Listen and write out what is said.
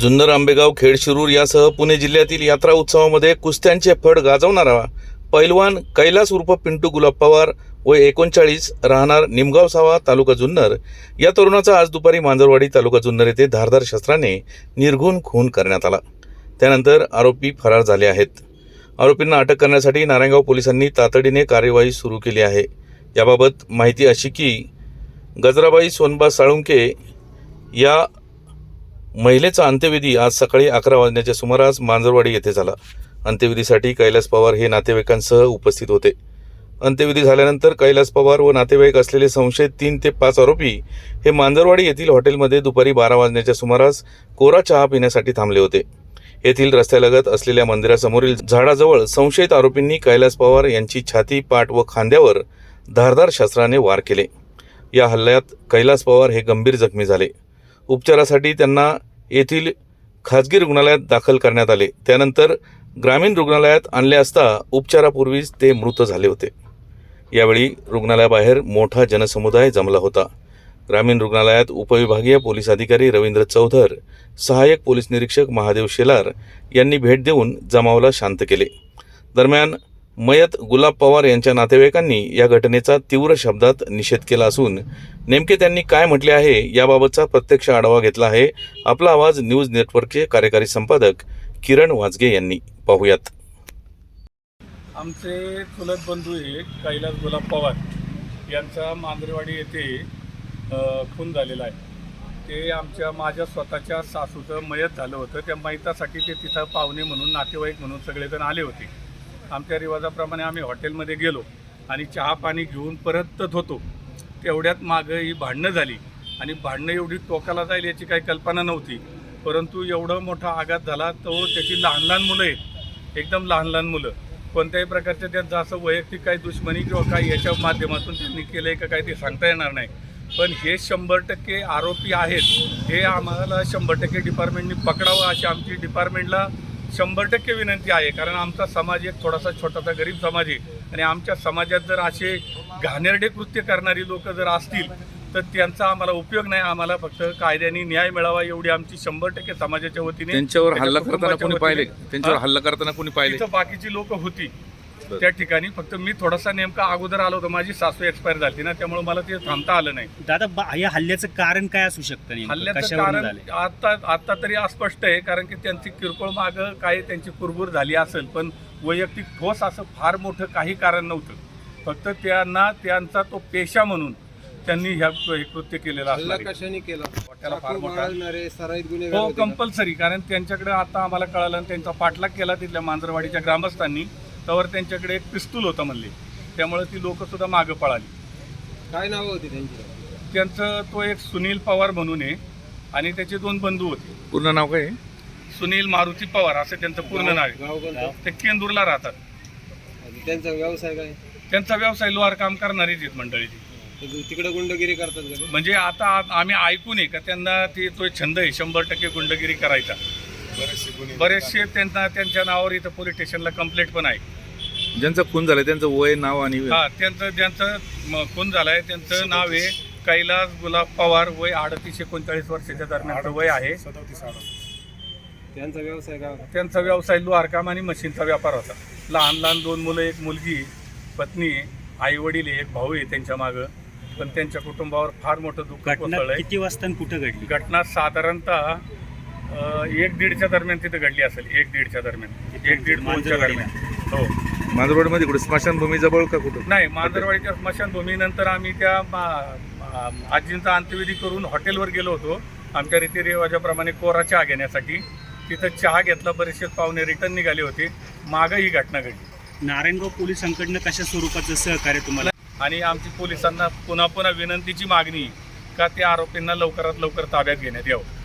जुन्नर आंबेगाव खेड शिरूर यासह पुणे जिल्ह्यातील यात्रा उत्सवामध्ये कुस्त्यांचे फड गाजवणारा पैलवान कैलास उर्फ पिंटू गुलाब पवार व एकोणचाळीस राहणार निमगाव सावा तालुका जुन्नर. या तरुणाचा आज दुपारी मांजरवाडी तालुका जुन्नर येथे धारदार शस्त्राने निर्घुण खून करण्यात आला. त्यानंतर आरोपी फरार झाले आहेत. आरोपींना अटक करण्यासाठी नारायणगाव पोलिसांनी तातडीने कार्यवाही सुरू केली आहे. याबाबत माहिती अशी की गजराबाई सोनबा साळुंके या महिलेचा अंत्यविधी आज सकाळी अकरा वाजण्याच्या सुमारास मांजरवाडी येथे झाला. अंत्यविधीसाठी कैलास पवार हे नातेवाईकांसह उपस्थित होते. अंत्यविधी झाल्यानंतर कैलास पवार व नातेवाईक असलेले संशयित तीन ते पाच आरोपी हे मांजरवाडी येथील हॉटेलमध्ये दुपारी बारा वाजण्याच्या सुमारास कोरा चहा पिण्यासाठी थांबले होते. येथील रस्त्यालगत असलेल्या मंदिरासमोरील झाडाजवळ संशयित आरोपींनी कैलास पवार यांची छाती पाठ व खांद्यावर धारदार शस्त्राने वार केले. या हल्ल्यात कैलास पवार हे गंभीर जखमी झाले. उपचारासाठी त्यांना येथील खाजगी रुग्णालयात दाखल करण्यात आले. त्यानंतर ग्रामीण रुग्णालयात आणले असता उपचारापूर्वीच ते मृत झाले होते. यावेळी रुग्णालयाबाहेर मोठा जनसमुदाय जमला होता. ग्रामीण रुग्णालयात उपविभागीय पोलीस अधिकारी रवींद्र चौधर सहाय्यक पोलीस निरीक्षक महादेव शेलार यांनी भेट देऊन जमावला शांत केले. दरम्यान मयत गुलाब पवार यांच्या नातेवाईकांनी या घटनेचा तीव्र शब्दात निषेध केला असून नेमके त्यांनी काय म्हटले आहे याबाबतचा प्रत्यक्ष आढावा घेतला आहे. आपला आवाज न्यूज नेटवर्कचे कार्यकारी संपादक किरण वाजगे यांनी. पाहूयात. आमचे चुलत बंधू हे कैलास गुलाब पवार यांचा मांजरेवाडी येथे खून झालेला आहे. ते आमच्या माझ्या स्वतःच्या सासूचं मयत झालं होतं. त्या मयतासाठी ते तिथं पाहुणे म्हणून नातेवाईक म्हणून सगळेजण आले होते. आमच्या रिवाजाप्रमाणे आम्ही हॉटेलमध्ये गेलो आणि चहा पाणी घेऊन परतत होतो. तेवढ्यात मागं ही भांडणं झाली आणि भांडणं एवढी टोकाला जाईल याची काही कल्पना नव्हती. परंतु एवढं मोठा आघात झाला तो त्याची लहान लहान मुलं आहेत. एकदम लहान लहान मुलं. कोणत्याही प्रकारच्या त्यात असं वैयक्तिक काही दुश्मनी किंवा काही याच्या माध्यमातून त्यांनी केलं आहे का काही ते सांगता येणार नाही. पण हे शंभर टक्के आरोपी आहेत. हे आम्हाला शंभर टक्के डिपार्टमेंटनी पकडावं अशी आमची डिपार्टमेंटला शंभर टक्के विनंती आहे कारण आमचा समाज एक थोडासा छोटासा गरीब समाज आहे. आणि आमच्या समाजात जर असे घाणेरडे कृत्य करणारी लोक जर असतील तर त्यांचा आम्हाला उपयोग नाही. आम्हाला फक्त कायद्याने न्याय मिळावा एवढी आमची शंभर टक्के समाजाच्या वतीने त्यांच्यावर त्याच्या हल्ला करताना कोणी पाहिले? त्यांच्यावर? हल्ला करताना कोणी पाहिले? बाकीची लोक होती. त्या ठिकाणी फक्त मी थोडासा नेमका अगोदर आलो होतो माझी सासू एक्सपायर झाली ना त्यामुळे मला ते थांबता आलं नाही दादा बा- या हल्ल्याचं कारण काय असू शकतं नेमकं? हल्ल्याचं कशावरून कारण झालंय? आता आता तरी अस्पष्ट आहे कारण की त्यांची किरकोळ मागं काही त्यांची कुरबुर झाली असेल पण वैयक्तिक ठोस असं फार मोठं काही कारण नव्हतं फक्त त्यांना त्यांचा तो पेशा म्हणून त्यांनी ह्या हे कृत्य केलेलं हल्ला असणार आहे. कशाने केला त्याला फार चाकू मोठा मारणारे सराईत गुन्हेगार हो होते का? कंपल्सरी कारण त्यांच्याकडे आता आम्हाला कळालं आणि त्यांचा पाठलाग केला तिथल्या मांजरवाडीच्या ग्रामस्थांनी त्यावर त्यांच्याकडे एक पिस्तूल होतं म्हणले. त्यामुळे ती लोक सुद्धा मागं पळाली. काय नाव होती त्यांची? त्यांचं तो एक सुनील पवार म्हणून आहे आणि त्याचे दोन बंधू होते. पूर्ण नाव काय आहे? सुनील मारुती पवार असं त्यांचं पूर्ण नाव आहे. गाव कोणतं? ते केंदूरला राहतात. आणि त्यांचा व्यवसाय काय? त्यांचा व्यवसाय लोहार काम करणारीच आहेत मंडळी ती. ते तिकडे गुंडगिरी करतात का? ते? म्हणजे आता आ- आम्ही ऐकून आहे का त्यांना ते तो छंद आहे शंभर टक्के गुंडगिरी करायचा. बरेचसे त्यांना त्यांच्या नावावर इथं पोलीस स्टेशनला कंप्लेंट पण आहे. ज्यांचा खून झालाय त्यांचं वय नाव आणि हा त्यांचं ज्यांचं म- खून झालंय त्यांचं नाव आहे कैलास गुलाब पवार वय अडतीस एकोणचाळीस वर्षाच्या दरम्यानचं वय आहे. त्यांचा व्यवसाय काय? त्यांचा व्यवसाय लोहारकाम आणि मशीनचा व्यापार होता. लहान लहान दोन मुलं एक मुलगी पत्नी आई वडील एक भाऊ आहे त्यांच्या मागं. पण त्यांच्या कुटुंबावर फार मोठं दुःख घटना कोसळलंय. किती वाजता आणि कुठं घडली? घटना साधारणतः एक दीडच्या दरम्यान तिथं घडली असेल एक दीडच्या दरम्यान. एक दीड दोनच्या. दरम्यान. हो. मांजरवाडीमध्ये कुठे? स्मशानभूमी जवळ का कुठं? नाही मांजरवाडीच्या स्मशानभूमीनंतर आम्ही त्या आजींचा अंत्यविधी करून हॉटेलवर गेलो होतो आमच्या रीतिरिवाजाप्रमाणे कोरा चहा घेण्यासाठी तिथं चहा घेतला बरेचसे पाहुणे रिटर्न निघाले होते. मागं ही घटना घडली. नारायणगाव पोलिसांकडनं कशा स्वरूपाचं सहकार्य तुम्हाला? आणि आमची पोलिसांना पुन्हा पुन्हा विनंतीची मागणी का त्या आरोपींना लवकरात लवकर ताब्यात घेण्यात यावं?